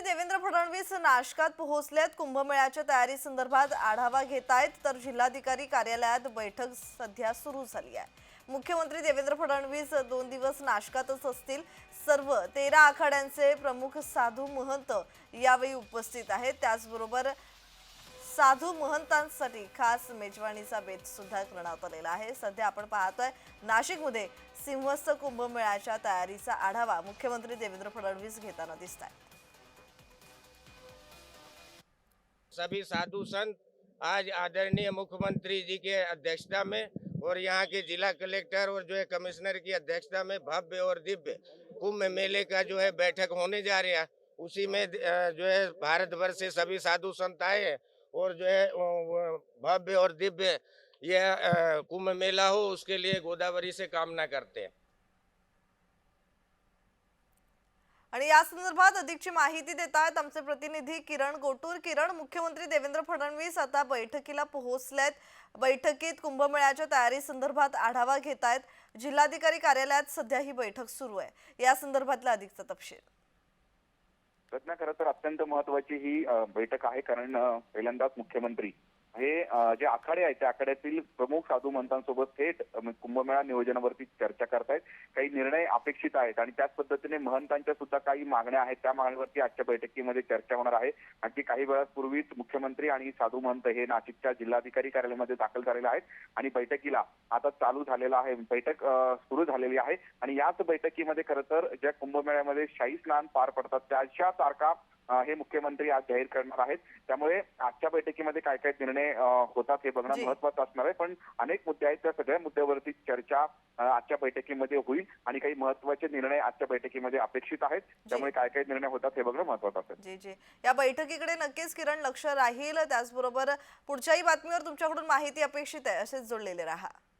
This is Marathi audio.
मुख्यमंत्री देवेंद्र फडणवीस नाशकात पोहोचलेत. कुंभमेळ्याच्या तयारी संदर्भात आढावा आहेत तर जिल्हाधिकारी कार्यालयात बैठक सध्या सुरू झाली आहे. मुख्यमंत्री देवेंद्र फडणवीस दोन दिवस नाशकातच असतील. सर्व तेरा आखाड्यांचे प्रमुख साधू महंत यावेळी उपस्थित आहेत. त्याचबरोबर साधू महंतांसाठी खास मेजवानीचा बेत सुद्धा करण्यात आलेला आहे. सध्या आपण पाहतोय नाशिकमध्ये सिंहस्थ कुंभमेळ्याच्या तयारीचा आढावा मुख्यमंत्री देवेंद्र फडणवीस घेताना दिसत आहेत सभी साधु संत आज आदरणीय मुख्यमंत्री जी के अध्यक्षता में और यहाँ के जिला कलेक्टर और जो है कमिश्नर की अध्यक्षता में भव्य और दिव्य कुंभ मेले का जो है बैठक होने जा रहा है। उसी में जो है भारत भर से सभी साधु संत आए हैं और जो है भव्य और दिव्य यह कुंभ मेला हो, उसके लिए गोदावरी से कामना करते हैं। आणि या संदर्भात अधिकची माहिती देत आहेत आमचे प्रतिनिधी किरण गोटूर किरण मुख्यमंत्री देवेंद्र फडणवीस आता बैठकीला पोहोचलेत. बैठकीत कुंभमेळ्याच्या तयारी संदर्भात आढावा घेत आहेत जिल्हाधिकारी कार्यालयात सध्या ही बैठक सुरू आहे. या संदर्भातला अधिकचा तपशील. रत्ना खरं तर अत्यंत महत्वाची ही बैठक आहे. कारण पहिल्यांदाच मुख्यमंत्री हे जे आखाडे आहेत त्या आखाड्यातील प्रमुख साधू मंतांसोबत थेट कुंभमेळा नियोजनावरती चर्चा करतायत. काही निर्णय अपेक्षित आहेत आणि त्याच पद्धतीने महंतांच्या सुद्धा काही मागण्या आहेत. त्या मागण्यावरती आजच्या बैठकीमध्ये चर्चा होणार आहे. आणखी काही वेळापूर्वीच मुख्यमंत्री आणि साधू महंत हे नाशिकच्या जिल्हाधिकारी कार्यालयामध्ये दाखल झालेले आहेत आणि बैठकीला आता चालू झालेला आहे बैठक सुरू झालेली आहे. आणि याच बैठकीमध्ये खरं तर ज्या कुंभमेळ्यामध्ये शाही स्नान पार पडतात त्याच्या तारखा हे मुख्यमंत्री आज जाहीर करणार आहेत. त्यामुळे आजच्या बैठकीमध्ये काय काय निर्णय होतात हे बघणं. महत्वाचं असणार आहे. पण अनेक मुद्दे आहेत त्या सगळ्या मुद्द्यावरती चर्चा आजच्या बैठकीमध्ये होईल आणि काही महत्त्वाचे निर्णय आजच्या बैठकीमध्ये अपेक्षित आहेत. त्यामुळे काय काय निर्णय होतात हे बघणं महत्वाचं असेल. जी जी. या बैठकीकडे नक्कीच किरण लक्ष राहील. त्याचबरोबर पुढच्याही बातमीवर तुमच्याकडून माहिती अपेक्षित आहे. असेच जोडलेले राहा.